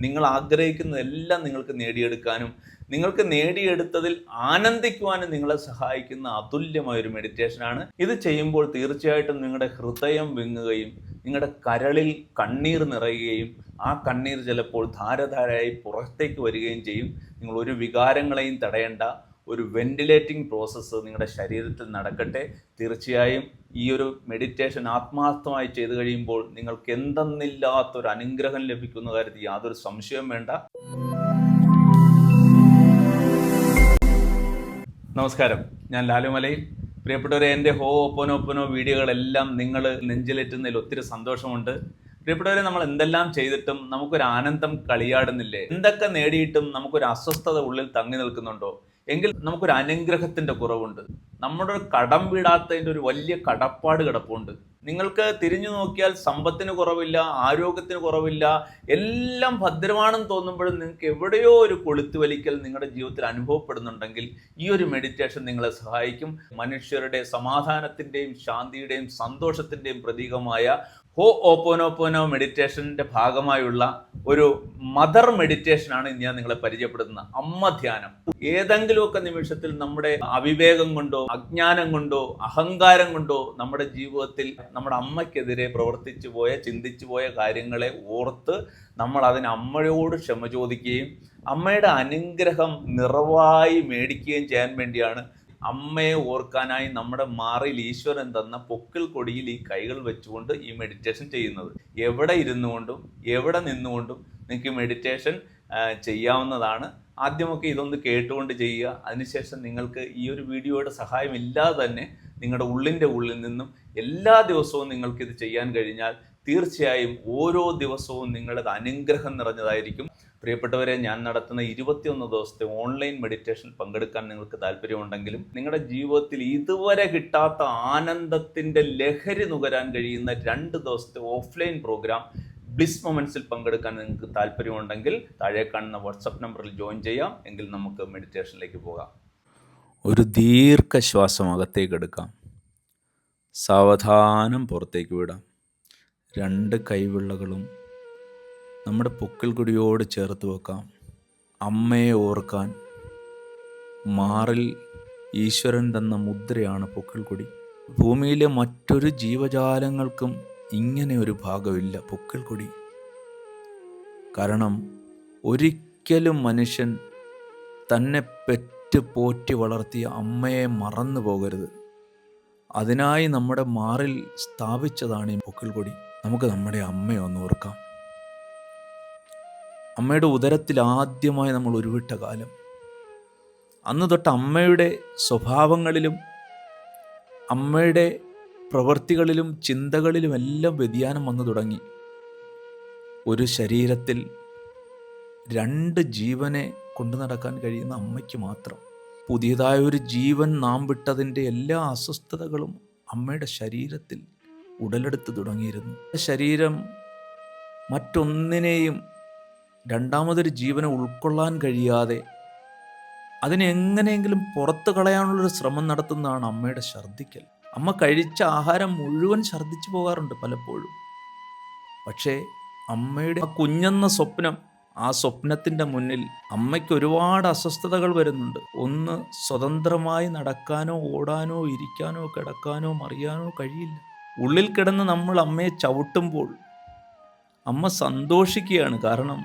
നിങ്ങൾ ആഗ്രഹിക്കുന്നതെല്ലാം നിങ്ങൾക്ക് നേടിയെടുക്കാനും നിങ്ങൾക്ക് നേടിയെടുത്തതിൽ ആനന്ദിക്കുവാനും നിങ്ങളെ സഹായിക്കുന്ന അതുല്യമായ ഒരു മെഡിറ്റേഷനാണ് ഇത് ചെയ്യുമ്പോൾ തീർച്ചയായിട്ടും നിങ്ങളുടെ ഹൃദയം വിങ്ങുകയും നിങ്ങളുടെ കരളിൽ കണ്ണീർ നിറയുകയും ആ കണ്ണീർ ചിലപ്പോൾ ധാരധാരയായി പുറത്തേക്ക് വരികയും ചെയ്യും. നിങ്ങൾ ഒരു വികാരങ്ങളെയും തടയേണ്ട ഒരു വെന്റിലേറ്റിംഗ് പ്രോസസ്സ് നിങ്ങളുടെ ശരീരത്തിൽ നടക്കട്ടെ. തീർച്ചയായും ഈ ഒരു മെഡിറ്റേഷൻ ആത്മാർത്ഥമായി ചെയ്തു കഴിയുമ്പോൾ നിങ്ങൾക്ക് എന്തെന്നില്ലാത്തൊരു അനുഗ്രഹം ലഭിക്കുന്ന കാര്യത്തിൽ യാതൊരു സംശയവും വേണ്ട. നമസ്കാരം. ഞാൻ ലാലുമലയിൽ പ്രിയപ്പെട്ടവരെ എന്റെ ഹോ ഒപ്പനോ ഒപ്പനോ വീഡിയോകളെല്ലാം നിങ്ങൾ നെഞ്ചിലേറ്റുന്നതിൽ ഒത്തിരി സന്തോഷമുണ്ട്. പ്രിയപ്പെട്ടവരെ നമ്മൾ എന്തെല്ലാം ചെയ്തിട്ടും നമുക്കൊരു ആനന്ദം കളിയാടുന്നില്ലേ? എന്തൊക്കെ നേടിയിട്ടും നമുക്കൊരു അസ്വസ്ഥത ഉള്ളിൽ തങ്ങി നിൽക്കുന്നുണ്ടോ? എങ്കിൽ നമുക്കൊരു അനുഗ്രഹത്തിന്റെ കുറവുണ്ട്. നമ്മുടെ ഒരു കടം വീടാത്തതിന്റെ ഒരു വലിയ കടപ്പാട് കിടപ്പുണ്ട്. നിങ്ങൾക്ക് തിരിഞ്ഞു നോക്കിയാൽ സമ്പത്തിന് കുറവില്ല ആരോഗ്യത്തിന് കുറവില്ല എല്ലാം ഭദ്രമാണെന്ന് തോന്നുമ്പോഴും നിങ്ങൾക്ക് എവിടെയോ ഒരു കൊളുത്തു വലിക്കൽ നിങ്ങളുടെ ജീവിതത്തിൽ അനുഭവപ്പെടുന്നുണ്ടെങ്കിൽ ഈ ഒരു മെഡിറ്റേഷൻ നിങ്ങളെ സഹായിക്കും. മനുഷ്യരുടെ സമാധാനത്തിന്റെയും ശാന്തിയുടെയും സന്തോഷത്തിന്റെയും പ്രതീകമായ ഹോ ഓപ്പോനോപ്പോനോ മെഡിറ്റേഷന്റെ ഭാഗമായുള്ള ഒരു മദർ മെഡിറ്റേഷൻ ആണ് ഞാൻ നിങ്ങളെ പരിചയപ്പെടുത്തുന്നത്. അമ്മ ധ്യാനം ഏതെങ്കിലുമൊക്കെ നിമിഷത്തിൽ നമ്മുടെ അവിവേകം കൊണ്ടോ അജ്ഞാനം കൊണ്ടോ അഹങ്കാരം കൊണ്ടോ നമ്മുടെ ജീവിതത്തിൽ നമ്മുടെ അമ്മയ്ക്കെതിരെ പ്രവർത്തിച്ചു പോയ ചിന്തിച്ചു പോയ കാര്യങ്ങളെ ഓർത്ത് നമ്മൾ അതിന് അമ്മയോട് ക്ഷമ ചോദിക്കുകയും അമ്മയുടെ അനുഗ്രഹം നിറവായി മേടിക്കുകയും ചെയ്യാൻ വേണ്ടിയാണ് അമ്മയെ ഓർക്കാനായി നമ്മുടെ മാറിൽ ഈശ്വരൻ തന്ന പൊക്കിൽ കൊടിയിൽ ഈ കൈകൾ വെച്ചുകൊണ്ട് ഈ മെഡിറ്റേഷൻ ചെയ്യുന്നത്. എവിടെ ഇരുന്നുകൊണ്ടും എവിടെ നിന്നുകൊണ്ടും നിങ്ങൾക്ക് മെഡിറ്റേഷൻ ചെയ്യാവുന്നതാണ്. ആദ്യമൊക്കെ ഇതൊന്ന് കേട്ടുകൊണ്ട് ചെയ്യുക. അതിനുശേഷം നിങ്ങൾക്ക് ഈ ഒരു വീഡിയോയുടെ സഹായമില്ലാതെ തന്നെ നിങ്ങളുടെ ഉള്ളിന്റെ ഉള്ളിൽ നിന്നും എല്ലാ ദിവസവും നിങ്ങൾക്ക് ഇത് ചെയ്യാൻ കഴിഞ്ഞാൽ തീർച്ചയായും ഓരോ ദിവസവും നിങ്ങളത് അനുഗ്രഹം നിറഞ്ഞതായിരിക്കും. പ്രിയപ്പെട്ടവരെ ഞാൻ നടത്തുന്ന ഇരുപത്തിയൊന്ന് ദിവസത്തെ ഓൺലൈൻ മെഡിറ്റേഷൻ പങ്കെടുക്കാൻ നിങ്ങൾക്ക് താല്പര്യമുണ്ടെങ്കിലും നിങ്ങളുടെ ജീവിതത്തിൽ ഇതുവരെ കിട്ടാത്ത ആനന്ദത്തിന്റെ ലഹരി നുകരാൻ കഴിയുന്ന രണ്ട് ദിവസത്തെ ഓഫ്ലൈൻ പ്രോഗ്രാം ബ്ലിസ് മൊമെൻസിൽ പങ്കെടുക്കാൻ നിങ്ങൾക്ക് താല്പര്യമുണ്ടെങ്കിൽ താഴെ കാണുന്ന വാട്സപ്പ് നമ്പറിൽ ജോയിൻ ചെയ്യാം. എങ്കിൽ നമുക്ക് മെഡിറ്റേഷനിലേക്ക് പോകാം. ഒരു ദീർഘശ്വാസം അകത്തേക്ക് എടുക്കാം. സാവധാനം പുറത്തേക്ക് വിടാം. രണ്ട് കൈവിള്ളകളും നമ്മുടെ പൊക്കിൽ കുടിയോട് ചേർത്ത് വെക്കാം. അമ്മയെ ഓർക്കാൻ മാറിൽ ഈശ്വരൻ തന്ന മുദ്രയാണ് പൊക്കിൾ കൊടി. ഭൂമിയിലെ മറ്റൊരു ജീവജാലങ്ങൾക്കും ഇങ്ങനെ ഒരു ഭാഗമില്ല പൊക്കിൾ കൊടി. കാരണം ഒരിക്കലും മനുഷ്യൻ തന്നെ പെറ്റ് പോറ്റി വളർത്തിയ അമ്മയെ മറന്നു പോകരുത്. അതിനായി നമ്മുടെ മാറിൽ സ്ഥാപിച്ചതാണ് ഈ പൊക്കിൾ കൊടി. നമുക്ക് നമ്മുടെ അമ്മയെ ഒന്ന് ഓർക്കാം. അമ്മയുടെ ഉദരത്തിൽ ആദ്യമായി നമ്മൾ ഉരുവിട്ട കാലം. അന്ന് തൊട്ട് അമ്മയുടെ സ്വഭാവങ്ങളിലും അമ്മയുടെ പ്രവൃത്തികളിലും ചിന്തകളിലുമെല്ലാം വ്യതിയാനം വന്നു തുടങ്ങി. ഒരു ശരീരത്തിൽ രണ്ട് ജീവനെ കൊണ്ടു നടക്കാൻ കഴിയുന്ന അമ്മയ്ക്ക് മാത്രം. പുതിയതായ ഒരു ജീവൻ നാം വിട്ടതിന്റെ എല്ലാ അസ്വസ്ഥതകളും അമ്മയുടെ ശരീരത്തിൽ ഉടലെടുത്ത് തുടങ്ങിയിരുന്നു. ശരീരം മറ്റൊന്നിനെയും രണ്ടാമതൊരു ജീവനെ ഉൾക്കൊള്ളാൻ കഴിയാതെ അതിനെ എങ്ങനെയെങ്കിലും പുറത്തു കളയാനുള്ളൊരു ശ്രമം നടത്തുന്നതാണ് അമ്മയുടെ ഛർദ്ദിക്കൽ. അമ്മ കഴിച്ച ആഹാരം മുഴുവൻ ഛർദ്ദിച്ചു പോകാറുണ്ട് പലപ്പോഴും. പക്ഷേ അമ്മയുടെ കുഞ്ഞെന്ന സ്വപ്നം ആ സ്വപ്നത്തിന്റെ മുന്നിൽ അമ്മയ്ക്ക് ഒരുപാട് അസ്വസ്ഥതകൾ വരുന്നുണ്ട്. ഒന്ന് സ്വതന്ത്രമായി നടക്കാനോ ഓടാനോ ഇരിക്കാനോ കിടക്കാനോ മറിയാനോ കഴിയില്ല. ഉള്ളിൽ കിടന്ന് നമ്മൾ അമ്മയെ ചവിട്ടുമ്പോൾ അമ്മ സന്തോഷിക്കുകയാണ്. കാരണം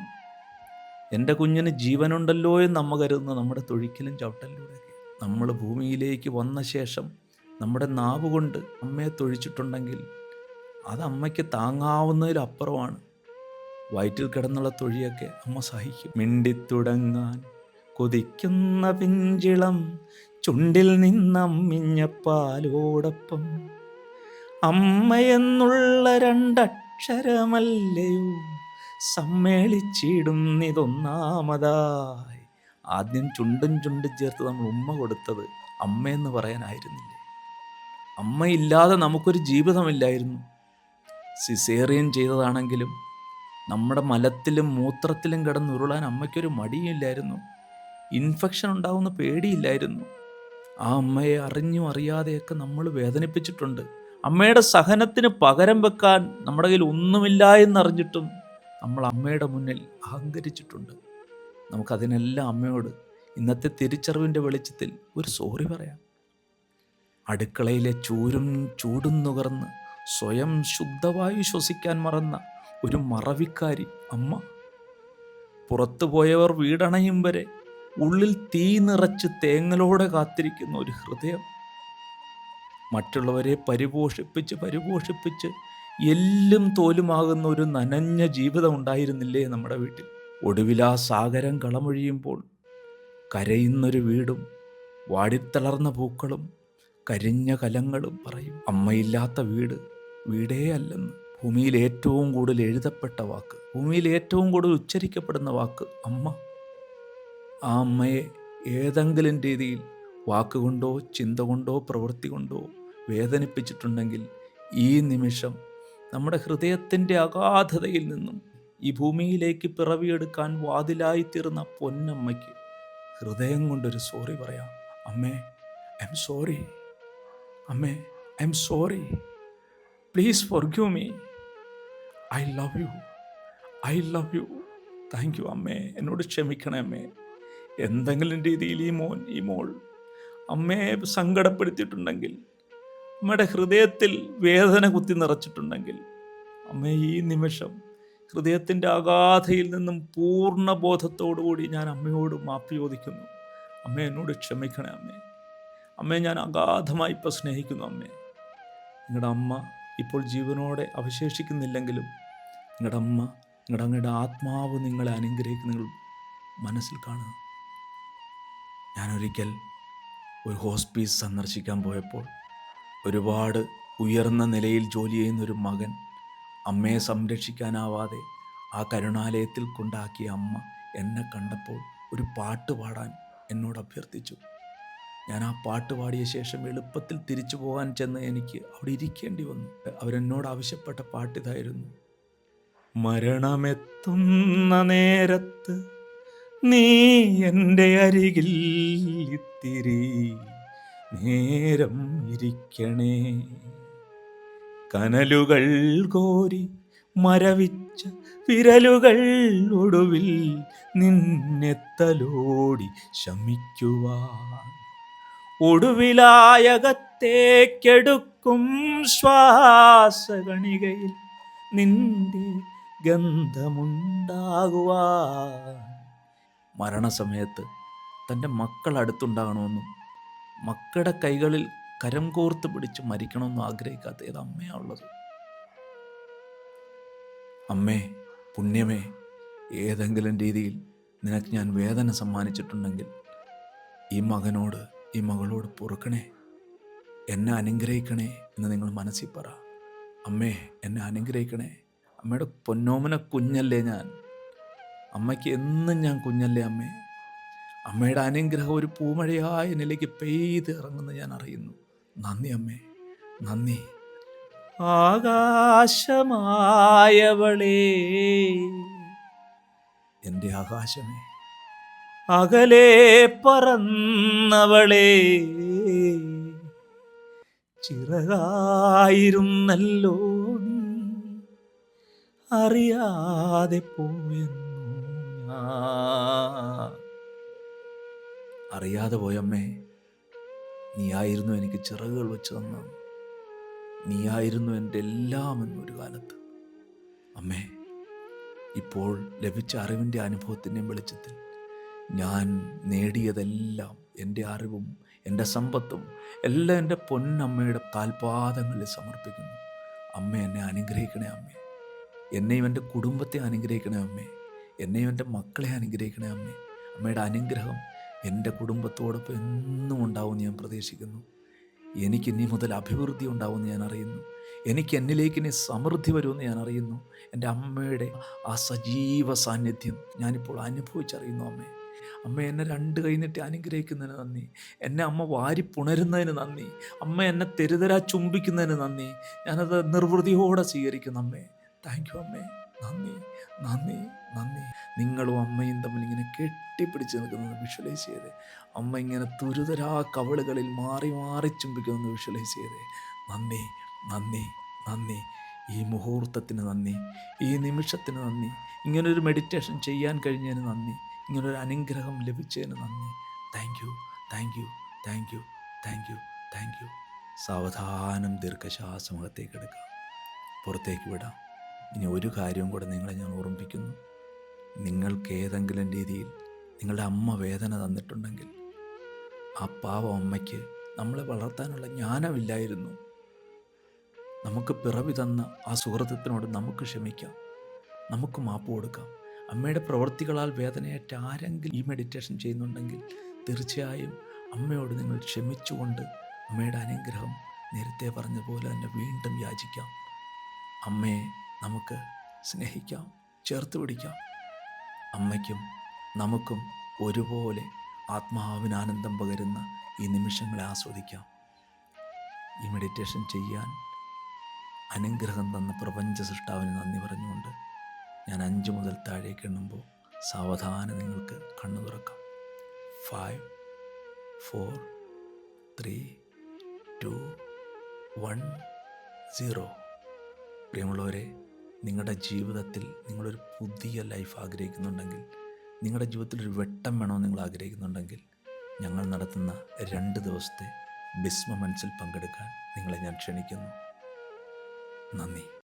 എന്റെ കുഞ്ഞിന് ജീവനുണ്ടല്ലോ എന്ന് അമ്മ കരുതുന്ന നമ്മുടെ തൊഴിക്കലും ചവിട്ടലിലൂടെയൊക്കെ. നമ്മൾ ഭൂമിയിലേക്ക് വന്ന ശേഷം നമ്മുടെ നാവ് കൊണ്ട് അമ്മയെ തൊഴിച്ചിട്ടുണ്ടെങ്കിൽ അത് അമ്മയ്ക്ക് താങ്ങാവുന്നതിലപ്പുറമാണ് വയറ്റിൽ കിടന്നുള്ള തൊഴിയൊക്കെ അമ്മ സഹിക്കും. മിണ്ടിത്തുടങ്ങാൻ കൊതിക്കുന്ന പിഞ്ചിളം ചുണ്ടിൽ നിന്നമ്മിഞ്ഞ പാലോടൊപ്പം അമ്മയെന്നുള്ള രണ്ടക്ഷരമല്ലയോ സമ്മേളിച്ചിടുന്നിതൊന്നാമതായി. ആദ്യം ചുണ്ടും ചുണ്ടും ചേർത്ത് നമ്മൾ ഉമ്മ കൊടുത്തത് അമ്മയെന്ന് പറയാനായിരുന്നില്ലേ. അമ്മയില്ലാതെ നമുക്കൊരു ജീവിതമില്ലായിരുന്നു. സിസേറിയൻ ചെയ്തതാണെങ്കിലും നമ്മുടെ മലത്തിലും മൂത്രത്തിലും കിടന്നുരുളാൻ അമ്മയ്ക്കൊരു മടിയില്ലായിരുന്നു ഇൻഫെക്ഷൻ ഉണ്ടാവുന്ന പേടിയില്ലായിരുന്നു. ആ അമ്മയെ അറിഞ്ഞും അറിയാതെയൊക്കെ നമ്മൾ വേദനിപ്പിച്ചിട്ടുണ്ട്. അമ്മയുടെ സഹനത്തിന് പകരം വെക്കാൻ നമ്മുടെ കയ്യിൽ ഒന്നുമില്ല എന്നറിഞ്ഞിട്ടും നമ്മൾ അമ്മയുടെ മുന്നിൽ അഹങ്കരിച്ചിട്ടുണ്ട്. നമുക്കതിനെല്ലാം അമ്മയോട് ഇന്നത്തെ തിരിച്ചറിവിന്റെ വെളിച്ചത്തിൽ ഒരു സോറി പറയാം. അടുക്കളയിലെ ചൂരും ചൂടും നുകർന്ന് സ്വയം ശുദ്ധവായു ശ്വസിക്കാൻ മറന്ന ഒരു മറവിക്കാരി അമ്മ. പുറത്തു പോയവർ വീടണയും വരെ ഉള്ളിൽ തീ നിറച്ച് തേങ്ങലോടെ കാത്തിരിക്കുന്ന ഒരു ഹൃദയം. മറ്റുള്ളവരെ പരിപോഷിപ്പിച്ച് പരിപോഷിപ്പിച്ച് എല്ലും തോലുമാകുന്ന ഒരു നനഞ്ഞ ജീവിതം ഉണ്ടായിരുന്നില്ലേ നമ്മുടെ വീട്ടിൽ? ഒടുവിലാ സാഗരം കളമൊഴിയുമ്പോൾ കരയുന്നൊരു വീടും വാടിത്തളർന്ന പൂക്കളും കരിഞ്ഞ കലങ്ങളും പറയും. അമ്മയില്ലാത്ത വീട് വീടേ അല്ലെന്ന്. ഭൂമിയിൽ ഏറ്റവും കൂടുതൽ എഴുതപ്പെട്ട വാക്ക്. ഭൂമിയിൽ ഏറ്റവും കൂടുതൽ ഉച്ചരിക്കപ്പെടുന്ന വാക്ക് അമ്മ. ആ അമ്മയെ ഏതെങ്കിലും രീതിയിൽ വാക്കുകൊണ്ടോ ചിന്ത കൊണ്ടോ പ്രവൃത്തി കൊണ്ടോ വേദനിപ്പിച്ചിട്ടുണ്ടെങ്കിൽ ഈ നിമിഷം നമ്മുടെ ഹൃദയത്തിന്റെ അഗാധതയിൽ നിന്നും ഈ ഭൂമിയിലേക്ക് പിറവിയെടുക്കാൻ വാതിലായിത്തീർന്ന പൊന്നമ്മയ്ക്ക് ഹൃദയം കൊണ്ടൊരു സോറി പറയാം. അമ്മേ ഐ എം സോറി അമ്മേ I am sorry. Please forgive me. I love you. I love you. Thank you അമ്മേ. എന്നോട് ക്ഷമിക്കണേ അമ്മേ. എന്തെങ്കിലും രീതിയിൽ ഈ മോൻ ഈ മോൾ അമ്മയെ സങ്കടപ്പെടുത്തിയിട്ടുണ്ടെങ്കിൽ അമ്മയുടെ ഹൃദയത്തിൽ വേദന കുത്തി നിറച്ചിട്ടുണ്ടെങ്കിൽ അമ്മ ഈ നിമിഷം ഹൃദയത്തിന്റെ അഗാധയിൽ നിന്നും പൂർണ ബോധത്തോടുകൂടി ഞാൻ അമ്മയോട് മാപ്പി ചോദിക്കുന്നു. അമ്മ എന്നോട് ക്ഷമിക്കണേ അമ്മേ. അമ്മയെ ഞാൻ അഗാധമായി ഇപ്പോൾ സ്നേഹിക്കുന്നു അമ്മേ. നിങ്ങളുടെ അമ്മ ഇപ്പോൾ ജീവനോടെ അവശേഷിക്കുന്നില്ലെങ്കിലും നിങ്ങളുടെ അമ്മ നിങ്ങളുടെ അങ്ങയുടെ ആത്മാവ് നിങ്ങളെ അനുഗ്രഹിക്കുന്ന നിങ്ങൾ മനസ്സിൽ കാണുക. ഞാനൊരിക്കൽ ഒരു ഹോസ്പീസ് സന്ദർശിക്കാൻ പോയപ്പോൾ ഒരുപാട് ഉയർന്ന നിലയിൽ ജോലി ചെയ്യുന്ന ഒരു മകൻ അമ്മയെ സംരക്ഷിക്കാനാവാതെ ആ കരുണാലയത്തിൽ കൊണ്ടാക്കിയ അമ്മ എന്നെ കണ്ടപ്പോൾ ഒരു പാട്ട് പാടാൻ എന്നോട് അഭ്യർത്ഥിച്ചു. ഞാൻ ആ പാട്ട് പാടിയ ശേഷം എളുപ്പത്തിൽ തിരിച്ചു പോകാൻ ചെന്ന് എനിക്ക് അവിടെ ഇരിക്കേണ്ടി വന്നു. അവരെന്നോട് ആവശ്യപ്പെട്ട പാട്ട് ഇതായിരുന്നു. മരണമെത്തുന്ന നേരത്ത് നീ എന്റെ അരികിൽ ഇത്തിരി നേരം ഇരിക്കണേ. കനലുകൾ കോരി മരവിച്ച വിരലുകൾ ഒടുവിൽ നിന്നെത്തലോടി ശമിക്കുവാൻ ഒടുവിലായകത്തേക്കെടുക്കും ശ്വാസഗണികയിൽ നിന്റെ ഗന്ധമുണ്ടാകുവാ മരണസമയത്ത് തന്റെ മക്കൾ അടുത്തുണ്ടാകണമെന്നും മക്കളുടെ കൈകളിൽ കരം കോർത്ത് പിടിച്ച് മരിക്കണമെന്നും ആഗ്രഹിക്കാത്ത ഏത് അമ്മയാ ഉള്ളത്? അമ്മേ പുണ്യമേ ഏതെങ്കിലും രീതിയിൽ നിനക്ക് ഞാൻ വേദന സമ്മാനിച്ചിട്ടുണ്ടെങ്കിൽ ഈ മകനോട് ഈ മകളോട് പൊറുക്കണേ. എന്നെ അനുഗ്രഹിക്കണേ എന്ന് നിങ്ങൾ മനസ്സിൽ പറ. അമ്മേ എന്നെ അനുഗ്രഹിക്കണേ. അമ്മയുടെ പൊന്നോമന കുഞ്ഞല്ലേ ഞാൻ. അമ്മയ്ക്ക് എന്നും ഞാൻ കുഞ്ഞല്ലേ അമ്മേ. അമ്മയുടെ അനുഗ്രഹം ഒരു പൂമഴയായ നിലയ്ക്ക് പെയ്ത് ഇറങ്ങുന്ന ഞാൻ അറിയുന്നു. നന്ദി അമ്മേ. നന്ദി. ആകാശമായവളേ. എന്റെ ആകാശമേ. അകലെ പറന്നവളെ. ചിറകായിരുന്നല്ലോ അറിയാതെ പോയെന്നു അറിയാതെ പോയമ്മേ നീയായിരുന്നു എനിക്ക് ചിറകുകൾ വെച്ച് തന്ന നീയായിരുന്നു എന്റെ എല്ലാം എന്നൊരു കാലത്ത്. അമ്മേ ഇപ്പോൾ ലഭിച്ച അറിവിന്റെ അനുഭവത്തിന്റെയും വെളിച്ചത്തിൽ ഞാൻ നേടിയതെല്ലാം എന്റെ അറിവും എന്റെ സമ്പത്തും എല്ലാം എന്റെ പൊന്നമ്മയുടെ കാൽപാദങ്ങളിൽ സമർപ്പിക്കുന്നു. അമ്മ എന്നെ അനുഗ്രഹിക്കണേ അമ്മേ. എന്നെയും എന്റെ കുടുംബത്തെ അനുഗ്രഹിക്കണേ അമ്മേ. എന്നെയും എന്റെ മക്കളെ അനുഗ്രഹിക്കണേ അമ്മേ. അമ്മയുടെ അനുഗ്രഹം എന്റെ കുടുംബത്തോടൊപ്പം എന്നും ഉണ്ടാവുമെന്ന് ഞാൻ പ്രതീക്ഷിക്കുന്നു. എനിക്ക് ഇനി മുതൽ അഭിവൃദ്ധി ഉണ്ടാവുമെന്ന് ഞാൻ അറിയുന്നു. എനിക്ക് എന്നിലേക്ക് ഇനി സമൃദ്ധി വരുമെന്ന് ഞാൻ അറിയുന്നു. എന്റെ അമ്മയുടെ ആ സജീവ സാന്നിധ്യം ഞാനിപ്പോൾ അനുഭവിച്ചറിയുന്നു അമ്മേ. അമ്മ എന്നെ രണ്ട് കൈ നീട്ടി അനുഗ്രഹിക്കുന്നതിന് നന്ദി. എന്നെ അമ്മ വാരി പുണരുന്നതിന് നന്ദി. അമ്മ എന്നെ തെരുതരാ ചുംബിക്കുന്നതിന് നന്ദി. ഞാനത് നിർവൃതിയോടെ സ്വീകരിക്കുന്നു അമ്മേ. താങ്ക് യു അമ്മേ. നന്ദി നന്ദി നന്ദി. നിങ്ങളും അമ്മയും തമ്മിൽ ഇങ്ങനെ കെട്ടിപ്പിടിച്ച് നിൽക്കുന്നത് വിഷ്വലൈസ് ചെയ്തേ. അമ്മ ഇങ്ങനെ തുരുതരാ കവളുകളിൽ മാറി മാറി ചുംബിക്കുന്നത് വിഷ്വലൈസ് ചെയ്തേ. നന്ദി നന്ദി നന്ദി. ഈ മുഹൂർത്തത്തിന് നന്ദി. ഈ നിമിഷത്തിന് നന്ദി. ഇങ്ങനൊരു മെഡിറ്റേഷൻ ചെയ്യാൻ കഴിഞ്ഞതിന് നന്ദി. ഇങ്ങനൊരു അനുഗ്രഹം ലഭിച്ചതിന് നന്ദി. Thank you thank you thank you thank you thank you സാവധാനം ദീർഘശ്വാസമുഖത്തേക്ക് എടുക്കാം പുറത്തേക്ക് വിടാം. ഇനി ഒരു കാര്യവും കൂടെ നിങ്ങളെ ഞാൻ ഓർമ്മിപ്പിക്കുന്നു. നിങ്ങൾക്ക് ഏതെങ്കിലും രീതിയിൽ നിങ്ങളുടെ അമ്മ വേദന തന്നിട്ടുണ്ടെങ്കിൽ ആ പാവ അമ്മയ്ക്ക് നമ്മളെ വളർത്താനുള്ള ജ്ഞാനമില്ലായിരുന്നു. നമുക്ക് പിറവി തന്ന ആ സുഹൃത്തത്തിനോട് നമുക്ക് ക്ഷമിക്കാം. നമുക്ക് മാപ്പ് കൊടുക്കാം. അമ്മയുടെ പ്രവൃത്തികളാൽ വേദനയേറ്റ ആരെങ്കിലും ഈ മെഡിറ്റേഷൻ ചെയ്യുന്നുണ്ടെങ്കിൽ തീർച്ചയായും അമ്മയോട് നിങ്ങൾ ക്ഷമിച്ചുകൊണ്ട് അമ്മയുടെ അനുഗ്രഹം നേരത്തെ പറഞ്ഞ പോലെ തന്നെ വീണ്ടും യാചിക്കാം. അമ്മയെ നമുക്ക് സ്നേഹിക്കാം ചേർത്ത് പിടിക്കാം. അമ്മയ്ക്കും നമുക്കും ഒരുപോലെ ആത്മാവിന് ആനന്ദം പകരുന്ന ഈ നിമിഷങ്ങളെ ആസ്വദിക്കാം. ഈ മെഡിറ്റേഷൻ ചെയ്യാൻ അനുഗ്രഹം തന്ന പ്രപഞ്ച സൃഷ്ടാവിന് നന്ദി പറഞ്ഞുകൊണ്ട് ഞാൻ അഞ്ച് മുതൽ താഴേക്ക് എണ്ണുമ്പോൾ സാവധാനം നിങ്ങൾക്ക് കണ്ണു തുറക്കാം. Five four three two one zero പ്രിയമുള്ളവരെ നിങ്ങളുടെ ജീവിതത്തിൽ നിങ്ങളൊരു പുതിയ ലൈഫ് ആഗ്രഹിക്കുന്നുണ്ടെങ്കിൽ നിങ്ങളുടെ ജീവിതത്തിൽ ഒരു വെട്ടം വേണമെന്ന് നിങ്ങൾ ആഗ്രഹിക്കുന്നുണ്ടെങ്കിൽ ഞങ്ങൾ നടത്തുന്ന രണ്ട് ദിവസത്തെ ബിസ്മ മനസ്സിൽ പങ്കെടുക്കാൻ നിങ്ങളെ ഞാൻ ക്ഷണിക്കുന്നു. നന്ദി.